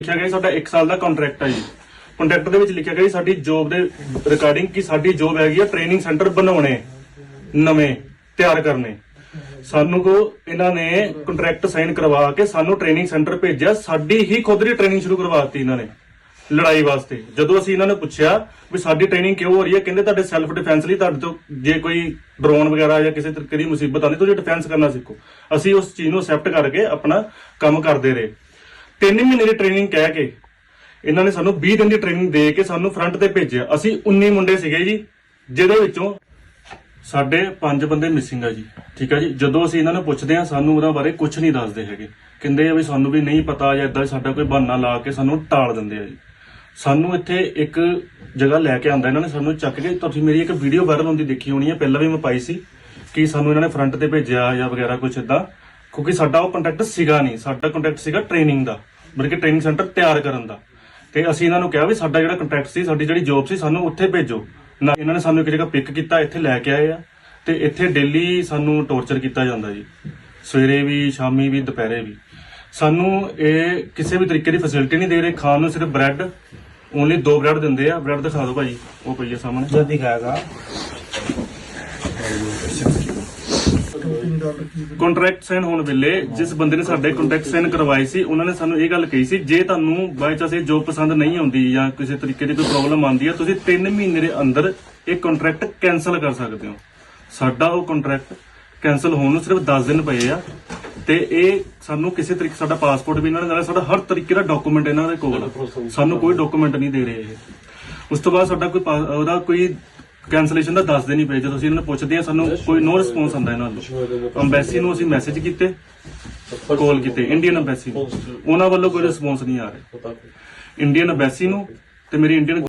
ਲਿਖਿਆ ਗਿਆ ਸਾਡਾ 1 ਸਾਲ ਦਾ ਕੰਟਰੈਕਟ ਹੈ ਜੀ। ਕੰਟਰੈਕਟ ਦੇ ਵਿੱਚ ਲਿਖਿਆ ਗਿਆ ਸਾਡੀ ਜੌਬ ਦੇ ਰਿਕਾਰਡਿੰਗ ਕਿ ਸਾਡੀ ਜੌਬ ਹੈਗੀ ਆ ਟ੍ਰੇਨਿੰਗ ਸੈਂਟਰ ਬਣਾਉਣੇ, ਨਵੇਂ, ਤਿਆਰ ਕਰਨੇ। ਸਾਨੂੰ ਕੋ ਇਹਨਾਂ ਨੇ ਕੰਟਰੈਕਟ ਸਾਈਨ ਕਰਵਾ ਕੇ ਸਾਨੂੰ ਟ੍ਰੇਨਿੰਗ ਸੈਂਟਰ ਭੇਜਿਆ, ਸਾਡੀ ਹੀ ਖੁਦ ਦੀ ਟ੍ਰੇਨਿੰਗ ਸ਼ੁਰੂ ਕਰਵਾਤੀ ਇਹਨਾਂ ਨੇ, ਲੜਾਈ ਵਾਸਤੇ। ਜਦੋਂ ਅਸੀਂ ਇਹਨਾਂ ਨੂੰ ਪੁੱਛਿਆ ਵੀ ਸਾਡੀ ਟ੍ਰੇਨਿੰਗ ਕਿਉਂ ਹੋ ਰਹੀ ਹੈ, ਕਹਿੰਦੇ ਤੁਹਾਡੇ ਸੈਲਫ ਡਿਫੈਂਸ ਲਈ ਤੁਹਾਡੇ ਤੋਂ ਜੇ ਕੋਈ ਡਰੋਨ ਵਗੈਰਾ ਜਾਂ ਕਿਸੇ ਤਰੀਕੇ ਦੀ ਮੁਸੀਬਤ ਆਉਂਦੀ ਤੁਸੀਂ ਡਿਫੈਂਸ ਕਰਨਾ ਸਿੱਖੋ। ਅਸੀਂ ਉਸ ਚੀਜ਼ ਨੂੰ ਅਸੈਪਟ ਕਰਕੇ ਆਪਣਾ ਕੰਮ ਕਰਦੇ ਰਹੇ। ਤਿੰਨ ਮਹੀਨੇ ਦੀ ਟ੍ਰੇਨਿੰਗ ਕਹਿ ਕੇ ਇਹਨਾਂ ਨੇ ਸਾਨੂੰ 20 ਦਿਨ ਦੀ ਟ੍ਰੇਨਿੰਗ ਦੇ ਕੇ ਸਾਨੂੰ ਫਰੰਟ ਤੇ ਭੇਜਿਆ। ਅਸੀਂ 19 ਮੁੰਡੇ ਸੀਗੇ ਜੀ, ਜਿਹਦੇ ਵਿੱਚੋਂ ਸਾਡੇ 5 ਬੰਦੇ ਮਿਸਿੰਗ ਆ ਜੀ। ਠੀਕ ਆ ਜੀ? ਜਦੋਂ ਅਸੀਂ ਇਹਨਾਂ ਨੂੰ ਪੁੱਛਦੇ ਆ ਸਾਨੂੰ ਉਹਨਾਂ ਬਾਰੇ ਕੁਝ ਨਹੀਂ ਦੱਸਦੇ ਹੈਗੇ। ਕਹਿੰਦੇ ਆ ਵੀ ਸਾਨੂੰ ਵੀ ਨਹੀਂ ਪਤਾ ਜਾਂ ਇਦਾਂ ਸਾਡਾ ਕੋਈ ਬਹਾਨਾ ਲਾ ਕੇ ਸਾਨੂੰ ਟਾਲ ਦਿੰਦੇ ਆ ਜੀ। ਸਾਨੂੰ ਇੱਥੇ ਇੱਕ ਜਗ੍ਹਾ ਲੈ ਕੇ ਆਂਦਾ ਇਹਨਾਂ ਨੇ ਸਾਨੂੰ ਚੱਕ ਕੇ। ਤੁਸੀਂ ਮੇਰੀ ਇੱਕ ਵੀਡੀਓ ਵਾਇਰਲ ਹੁੰਦੀ ਦੇਖੀ ਹੋਣੀ ਹੈ ਪਹਿਲਾਂ ਵੀ ਮੈਂ ਪਾਈ ਸੀ ਕਿ ਸਾਨੂੰ ਇਹਨਾਂ ਨੇ ਫਰੰਟ ਤੇ ਭੇਜਿਆ ਜਾਂ ਵਗੈਰਾ ਕੁਝ ਇਦਾਂ ਕਿਉਂਕਿ ਸਾਡਾ ਉਹ ਕੰਟੈਕਟ ਸੀਗਾ ਨਹੀਂ। ਸਾਡਾ ਕੰਟੈਕਟ ਸੀਗਾ ਟ੍ਰੇਨਿੰਗ ਦਾ। ਮਤਲਬ ਕਿ ਟ੍ਰੇਨਿੰਗ ਸੈਂਟਰ ਤਿਆਰ ਕਰਨ ਦਾ। ਤੇ ਅਸੀਂ ਇਹਨਾਂ ਨੂੰ ਕਿਹਾ ਵੀ ਸਾਡਾ ਜਿਹੜਾ ਕੰਟਰੈਕਟ ਸੀ, ਸਾਡੀ ਜਿਹੜੀ ਜੌਬ ਸੀ, ਸਾਨੂੰ ਉੱਥੇ ਭੇਜੋ। ਨਾ ਇਹਨਾਂ ਨੇ ਸਾਨੂੰ ਇੱਕ ਜਗ੍ਹਾ ਪਿਕ ਕੀਤਾ, ਇੱਥੇ ਲੈ ਕੇ ਆਏ ਆ। ਤੇ ਇੱਥੇ ਡੇਲੀ ਸਾਨੂੰ ਟੌਰਚਰ ਕੀਤਾ ਜਾਂਦਾ ਜੀ। ਸਵੇਰੇ ਵੀ, ਸ਼ਾਮੀ ਵੀ, ਦੁਪਹਿਰੇ ਵੀ। ਸਾਨੂੰ ਇਹ ਕਿਸੇ ਵੀ ਤਰੀਕੇ ਦੀ ਫੈਸਿਲਿਟੀ ਨਹੀਂ ਦੇ ਰਹੇ। ਖਾਣ ਨੂੰ ਸਿਰਫ ਬ੍ਰੈਡ ਓਨਲੀ ਦੋ ਬ੍ਰੈਡ ਦਿੰਦੇ ਆ। ਬ੍ਰੈਡ ਦਿਖਾ ਦਿਓ ਭਾਜੀ। ਉਹ ਪਈ ਆ ਸਾਹਮਣੇ। ਜਲਦੀ ਖਾਏਗਾ ਕੰਟਰੈਕਟ ਸਾਈਨ ਹੋਣ ਵੇਲੇ ਜਿਸ ਬੰਦੇ ਨੇ ਸਾਡੇ ਕੰਟਰੈਕਟ ਸਾਈਨ ਕਰਵਾਏ ਸੀ, ਉਹਨਾਂ ਨੇ ਸਾਨੂੰ ਇਹ ਗੱਲ ਕਹੀ ਸੀ, ਜੇ ਤੁਹਾਨੂੰ ਬਾਈ ਚਾਂਸ ਇਹ ਜੋਬ ਪਸੰਦ ਨਹੀਂ ਆਉਂਦੀ ਜਾਂ ਕਿਸੇ ਤਰੀਕੇ ਦੀ ਕੋਈ ਪ੍ਰੋਬਲਮ ਆਉਂਦੀ ਹੈ ਤੁਸੀਂ 3 ਮਹੀਨੇ ਦੇ ਅੰਦਰ ਇਹ ਕੰਟਰੈਕਟ ਕੈਨਸਲ ਕਰ ਸਕਦੇ ਹੋ। ਸਾਡਾ ਉਹ ਕੰਟਰੈਕਟ ਕੈਨਸਲ ਹੋਣ ਨੂੰ ਸਿਰਫ 10 ਦਿਨ ਪਏ ਆ ਤੇ ਇਹ ਸਾਨੂੰ ਕਿਸੇ ਤਰੀਕੇ ਸਾਡਾ ਪਾਸਪੋਰਟ ਵੀ ਇਹਨਾਂ ਨੇ ਸਾਡਾ ਹਰ ਤਰੀਕੇ ਦਾ ਡਾਕੂਮੈਂਟ ਇਹਨਾਂ ਦੇ ਕੋਲ ਸਾਨੂੰ ਕੋਈ ਡਾਕੂਮੈਂਟ ਨਹੀਂ ਦੇ ਰਹੇ ਇਹ। ਉਸ ਤੋਂ ਬਾਅਦ ਸਾਡਾ ਕੋਈ ਉਹਦਾ ਕੋਈ ਕੈਨਸਲੇਸ਼ਨ ਦਾ ਦੱਸਦੇ ਨਹੀਂ ਪਏ। ਜਦੋਂ ਅਸੀਂ ਇਹਨਾਂ ਨੂੰ ਪੁੱਛਦੇ ਆ ਸਾਨੂੰ ਕੋਈ ਨੋ ਰਿਸਪੌਂਸ ਆਉਂਦਾ ਇਹਨਾਂ ਵੱਲੋਂ ਅੰਬੈਸੀ ਨੂੰ। ਅਸੀਂ ਮੈਸੇਜ ਕੀਤੇ ਕਾਲ ਕੀਤੇ ਇੰਡੀਅਨ ਅੰਬੈਸੀ ਨੂੰ। ਉਹਨਾਂ ਵੱਲੋਂ ਕੋਈ ਰਿਸਪੌਂਸ ਨਹੀਂ ਆ ਰਿਹਾ। ਇੰਡੀਅਨ ਅੰਬੈਸੀ ਨੂੰ ਤੇ ਮੇਰੀ ਇੰਡੀਅਨ